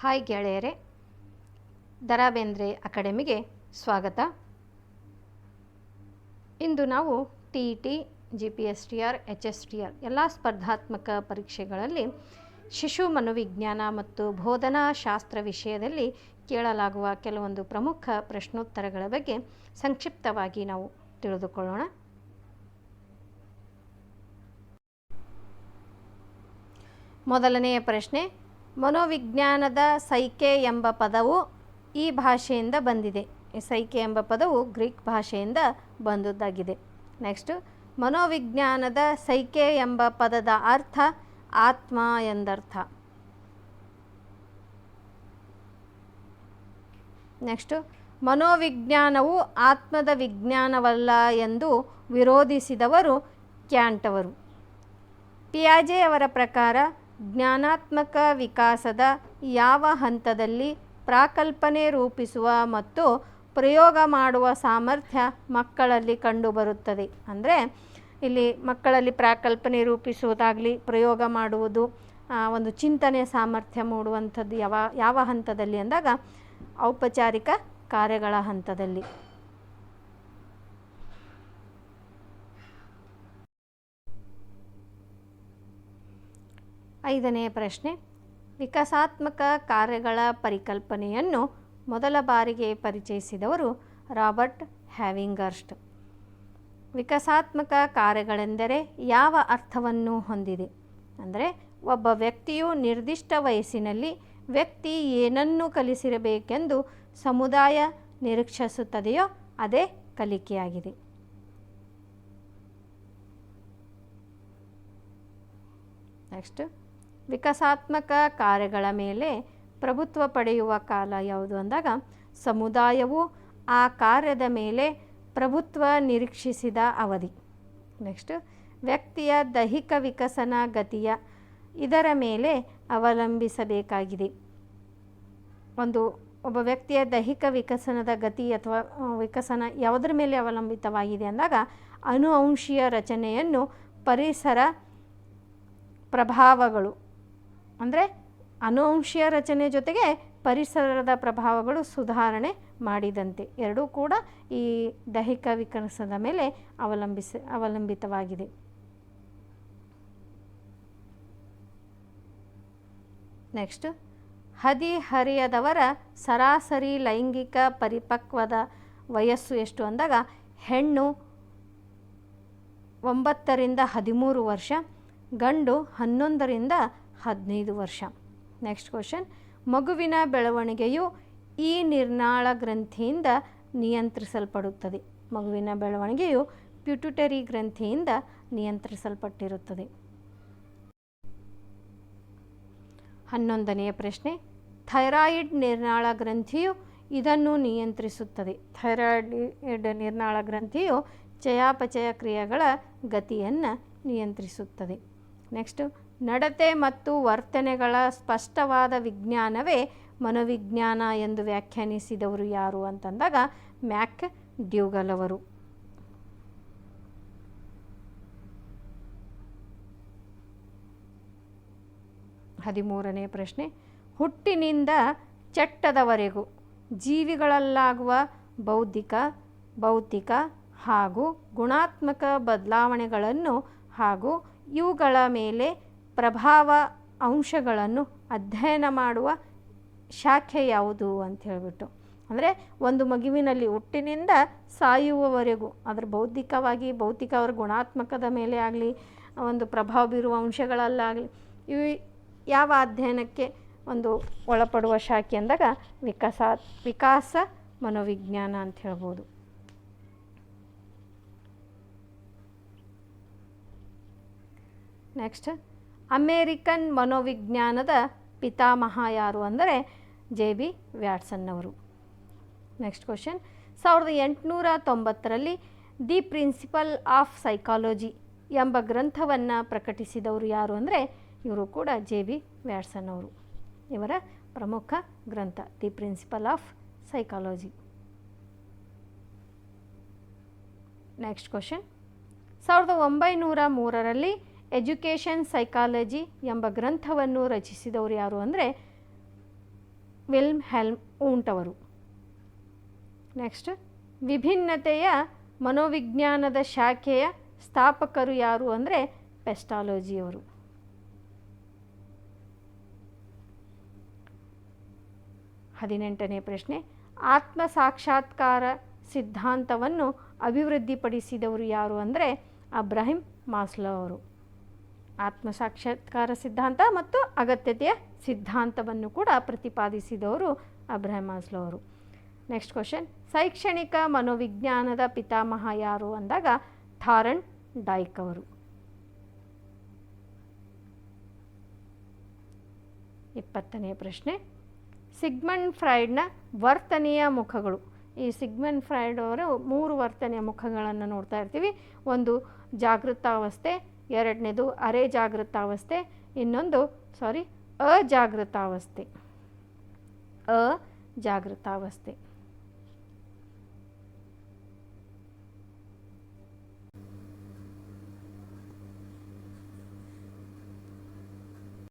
Hi ಗೆಳೆಯರೆ ದರಾ ಬೇಂದ್ರೆ ಅಕಾಡೆಮಿಗೆ ಸ್ವಾಗತ. ಇಂದು ನಾವು T E T, G P S T R, H S T R ಎಲ್ಲ ಸ್ಪರ್ಧಾತ್ಮಕ ಪರೀಕ್ಷೆಗಳಲ್ಲಿ ಶಿಶು ಮನೋವಿಜ್ಞಾನ ಮತ್ತು ಬೋಧನಾ ಶಾಸ್ತ್ರ ವಿಷಯದಲ್ಲಿ ಕೇಳಲಾಗುವ ಕೆಲವೊಂದು ಪ್ರಮುಖ ಪ್ರಶ್ನೋತ್ತರಗಳ ಬಗ್ಗೆ ಸಂಕ್ಷಿಪ್ತವಾಗಿ ನಾವು ತಿಳಿದುಕೊಳ್ಳೋಣ. ಮೊದಲನೆಯ ಪ್ರಶ್ನೆ ಮನೋವಿಜ್ಞಾನದ ಸೈಕೆ ಎಂಬ ಪದವು ಈ ಭಾಷೆಯಿಂದ ಬಂದಿದೆ. ಸೈಕೆ ಎಂಬ ಪದವು ಗ್ರೀಕ್ ಭಾಷೆಯಿಂದ ಬಂದದ್ದಾಗಿದೆ. ನೆಕ್ಸ್ಟು, ಮನೋವಿಜ್ಞಾನದ ಸೈಕೆ ಎಂಬ ಪದದ ಅರ್ಥ ಆತ್ಮ ಎಂದರ್ಥ. ನೆಕ್ಸ್ಟು, ಮನೋವಿಜ್ಞಾನವು ಆತ್ಮದ ವಿಜ್ಞಾನವಲ್ಲ ಎಂದು ವಿರೋಧಿಸಿದವರು ಕ್ಯಾಂಟವರು ಪಿಯಾಜೆ ಅವರ ಪ್ರಕಾರ ಜ್ಞಾನಾತ್ಮಕ ವಿಕಾಸದ ಯಾವ ಹಂತದಲ್ಲಿ ಪ್ರಾಕಲ್ಪನೆ ರೂಪಿಸುವ ಮತ್ತು ಪ್ರಯೋಗ ಮಾಡುವ ಸಾಮರ್ಥ್ಯ ಮಕ್ಕಳಲ್ಲಿ ಕಂಡುಬರುತ್ತದೆ. ಅಂದರೆ ಇಲ್ಲಿ ಮಕ್ಕಳಲ್ಲಿ ಪ್ರಾಕಲ್ಪನೆ ರೂಪಿಸುವುದಾಗಲಿ, ಪ್ರಯೋಗ ಮಾಡುವುದು ಒಂದು ಚಿಂತನೆ ಸಾಮರ್ಥ್ಯ ಮೂಡುವಂಥದ್ದು ಯಾವ ಯಾವ ಹಂತದಲ್ಲಿ ಅಂದಾಗ ಔಪಚಾರಿಕ ಕಾರ್ಯಗಳ ಹಂತದಲ್ಲಿ. ಐದನೆಯ ಪ್ರಶ್ನೆ, ವಿಕಾಸಾತ್ಮಕ ಕಾರ್ಯಗಳ ಪರಿಕಲ್ಪನೆಯನ್ನು ಮೊದಲ ಬಾರಿಗೆ ಪರಿಚಯಿಸಿದವರು ರಾಬರ್ಟ್ ಹ್ಯಾವಿಂಗರ್ಸ್ಟ್. ವಿಕಾಸಾತ್ಮಕ ಕಾರ್ಯಗಳೆಂದರೆ ಯಾವ ಅರ್ಥವನ್ನು ಹೊಂದಿದೆ? ಅಂದರೆ, ಒಬ್ಬ ವ್ಯಕ್ತಿಯು ನಿರ್ದಿಷ್ಟ ವಯಸ್ಸಿನಲ್ಲಿ ವ್ಯಕ್ತಿ ಏನನ್ನು ಕಲಿಸಿರಬೇಕೆಂದು ಸಮುದಾಯ ನಿರೀಕ್ಷಿಸುತ್ತದೆಯೋ ಅದೇ ಕಲಿಕೆಯಾಗಿದೆ. ನೆಕ್ಸ್ಟ್. ವಿಕಾಸಾತ್ಮಕ ಕಾರ್ಯಗಳ ಮೇಲೆ ಪ್ರಭುತ್ವ ಪಡೆಯುವ ಕಾಲ ಯಾವುದು ಅಂದಾಗ ಸಮುದಾಯವು ಆ ಕಾರ್ಯದ ಮೇಲೆ ಪ್ರಭುತ್ವ ನಿರೀಕ್ಷಿಸಿದ ಅವಧಿ. ನೆಕ್ಸ್ಟ್ ವ್ಯಕ್ತಿಯ ದೈಹಿಕ ವಿಕಸನ ಗತಿಯ ಇದರ ಮೇಲೆ ಅವಲಂಬಿಸಬೇಕಾಗಿದೆ. ಒಂದು, ಒಬ್ಬ ವ್ಯಕ್ತಿಯ ದೈಹಿಕ ವಿಕಸನದ ಗತಿ ಅಥವಾ ವಿಕಸನ ಯಾವುದರ ಮೇಲೆ ಅವಲಂಬಿತವಾಗಿದೆ ಅಂದಾಗ ಅನುವಂಶೀಯ ರಚನೆಯನ್ನು ಪರಿಸರ ಪ್ರಭಾವಗಳು ಅಂದರೆ ಅನುವಂಶೀಯ ರಚನೆ ಜೊತೆಗೆ ಪರಿಸರದ ಪ್ರಭಾವಗಳು ಸುಧಾರಣೆ ಮಾಡಿದಂತೆ. ಎರಡೂ ಕೂಡ ಈ ದೈಹಿಕ ವಿಕಸನದ ಮೇಲೆ ಅವಲಂಬಿಸಿ, ಅವಲಂಬಿತವಾಗಿದೆ. ನೆಕ್ಸ್ಟ್ ಹದಿಹರಿಯದವರ ಸರಾಸರಿ ಲೈಂಗಿಕ ಪರಿಪಕ್ವದ ವಯಸ್ಸು ಎಷ್ಟು ಅಂದಾಗ, ಹೆಣ್ಣು ಒಂಬತ್ತರಿಂದ ಹದಿಮೂರು ವರ್ಷ, ಗಂಡು ಹನ್ನೊಂದರಿಂದ ಹದಿನೈದು ವರ್ಷ. ನೆಕ್ಸ್ಟ್ ಕ್ವಶನ್ ಮಗುವಿನ ಬೆಳವಣಿಗೆಯು ಈ ನಿರ್ನಾಳ ಗ್ರಂಥಿಯಿಂದ ನಿಯಂತ್ರಿಸಲ್ಪಡುತ್ತದೆ. ಮಗುವಿನ ಬೆಳವಣಿಗೆಯು ಪ್ಯೂಟುಟರಿ ಗ್ರಂಥಿಯಿಂದ ನಿಯಂತ್ರಿಸಲ್ಪಟ್ಟಿರುತ್ತದೆ. ಹನ್ನೊಂದನೆಯ ಪ್ರಶ್ನೆ. ಥೈರಾಯಿಡ್ ನಿರ್ನಾಳ ಗ್ರಂಥಿಯು ಇದನ್ನು ನಿಯಂತ್ರಿಸುತ್ತದೆ. ಥೈರಾಯ್ಡ್ ನಿರ್ನಾಳ ಗ್ರಂಥಿಯು ಚಯಾಪಚಯ ಕ್ರಿಯೆಗಳ ಗತಿಯನ್ನು ನಿಯಂತ್ರಿಸುತ್ತದೆ. ನೆಕ್ಸ್ಟು ನಡತೆ ಮತ್ತು ವರ್ತನೆಗಳ ಸ್ಪಷ್ಟವಾದ ವಿಜ್ಞಾನವೇ ಮನೋವಿಜ್ಞಾನ ಎಂದು ವ್ಯಾಖ್ಯಾನಿಸಿದವರು ಯಾರು ಅಂತಂದಾಗ ಮ್ಯಾಕ್ ಡ್ಯೂಗಲ್ ಅವರು. ಹದಿಮೂರನೇ ಪ್ರಶ್ನೆ. ಹುಟ್ಟಿನಿಂದ ಚಟ್ಟದವರೆಗೂ ಜೀವಿಗಳಲ್ಲಾಗುವ ಬೌದ್ಧಿಕ, ಭೌತಿಕ ಹಾಗೂ ಗುಣಾತ್ಮಕ ಬದಲಾವಣೆಗಳನ್ನು ಹಾಗೂ ಇವುಗಳ ಮೇಲೆ ಪ್ರಭಾವ ಅಂಶಗಳನ್ನು ಅಧ್ಯಯನ ಮಾಡುವ ಶಾಖೆ ಯಾವುದು ಅಂತ ಹೇಳಿಬಿಟ್ಟು. ಅಂದರೆ ಒಂದು ಮಗುವಿನಲ್ಲಿ ಹುಟ್ಟಿನಿಂದ ಸಾಯುವವರೆಗೂ, ಅದರ ಬೌದ್ಧಿಕವಾಗಿ, ಭೌತಿಕ ಅವರ ಗುಣಾತ್ಮಕದ ಮೇಲೆ ಆಗಲಿ, ಒಂದು ಪ್ರಭಾವ ಬೀರುವ ಅಂಶಗಳಲ್ಲಾಗಲಿ, ಇವು ಯಾವ ಅಧ್ಯಯನಕ್ಕೆ ಒಂದು ಒಳಪಡುವ ಶಾಖೆ ಅಂದಾಗ ವಿಕಾಸ ವಿಕಾಸ ಮನೋವಿಜ್ಞಾನ ಅಂತ ಹೇಳ್ಬೋದು. ನೆಕ್ಸ್ಟ್ ಅಮೇರಿಕನ್ ಮನೋವಿಜ್ಞಾನದ ಪಿತಾಮಹ ಯಾರು ಅಂದರೆ ಜೆ ಬಿ ವ್ಯಾಟ್ಸನ್ನವರು. ನೆಕ್ಸ್ಟ್ ಕ್ವಶನ್ ಸಾವಿರದ ಎಂಟುನೂರ ತೊಂಬತ್ತರಲ್ಲಿ ದಿ ಪ್ರಿನ್ಸಿಪಲ್ ಆಫ್ ಸೈಕಾಲಜಿ ಎಂಬ ಗ್ರಂಥವನ್ನು ಪ್ರಕಟಿಸಿದವರು ಯಾರು ಅಂದರೆ ಇವರು ಕೂಡ ಜೆ ಬಿ ವ್ಯಾಟ್ಸನ್ ಅವರು ಇವರ ಪ್ರಮುಖ ಗ್ರಂಥ, the principle of psychology. Next question ಸಾವಿರದ ಒಂಬೈನೂರ ಮೂರರಲ್ಲಿ ಎಜುಕೇಷನ್ ಸೈಕಾಲಜಿ ಎಂಬ ಗ್ರಂಥವನ್ನು ರಚಿಸಿದವರು ಯಾರು ಅಂದರೆ ವಿಲ್ಮ್ ಹೆಲ್ಮ್ ಊಂಟ್ ಅವರು ನೆಕ್ಸ್ಟ್ ವಿಭಿನ್ನತೆಯ ಮನೋವಿಜ್ಞಾನದ ಶಾಖೆಯ ಸ್ಥಾಪಕರು ಯಾರು ಅಂದರೆ ಪೆಸ್ಟಾಲಜಿಯವರು ಹದಿನೆಂಟನೇ ಪ್ರಶ್ನೆ, ಆತ್ಮ ಸಾಕ್ಷಾತ್ಕಾರ ಸಿದ್ಧಾಂತವನ್ನು ಅಭಿವೃದ್ಧಿಪಡಿಸಿದವರು ಯಾರು ಅಂದರೆ ಅಬ್ರಾಹಿಂ ಮಾಸ್ಲೋ ಅವರು. ಆತ್ಮ ಸಾಕ್ಷಾತ್ಕಾರ ಸಿದ್ಧಾಂತ ಮತ್ತು ಅಗತ್ಯತೆಯ ಸಿದ್ಧಾಂತವನ್ನು ಕೂಡ ಪ್ರತಿಪಾದಿಸಿದವರು ಅಬ್ರಹಮ್ ಮಾಸ್ಲೋ ಅವರು. ನೆಕ್ಸ್ಟ್ ಕ್ವಶನ್ ಶೈಕ್ಷಣಿಕ ಮನೋವಿಜ್ಞಾನದ ಪಿತಾಮಹ ಯಾರು ಅಂದಾಗ ಥಾರನ್ ಡೈಕ್ ಅವರು. ಇಪ್ಪತ್ತನೆಯ ಪ್ರಶ್ನೆ. ಸಿಗ್ಮಂಡ್ ಫ್ರೈಡ್ನ ವರ್ತನೆಯ ಮುಖಗಳು. ಈ ಸಿಗ್ಮಂಡ್ ಫ್ರೈಡ್ ಅವರು ಮೂರು ವರ್ತನೆಯ ಮುಖಗಳನ್ನು ನೋಡ್ತಾ ಇರ್ತೀವಿ. ಒಂದು ಜಾಗೃತಾವಸ್ಥೆ ಎರಡನೇದು ಅರೆ ಜಾಗೃತಾವಸ್ಥೆ ಇನ್ನೊಂದು ಸಾರಿ ಅಜಾಗೃತಾವಸ್ಥೆ. ಅಜಾಗೃತಾವಸ್ಥೆ.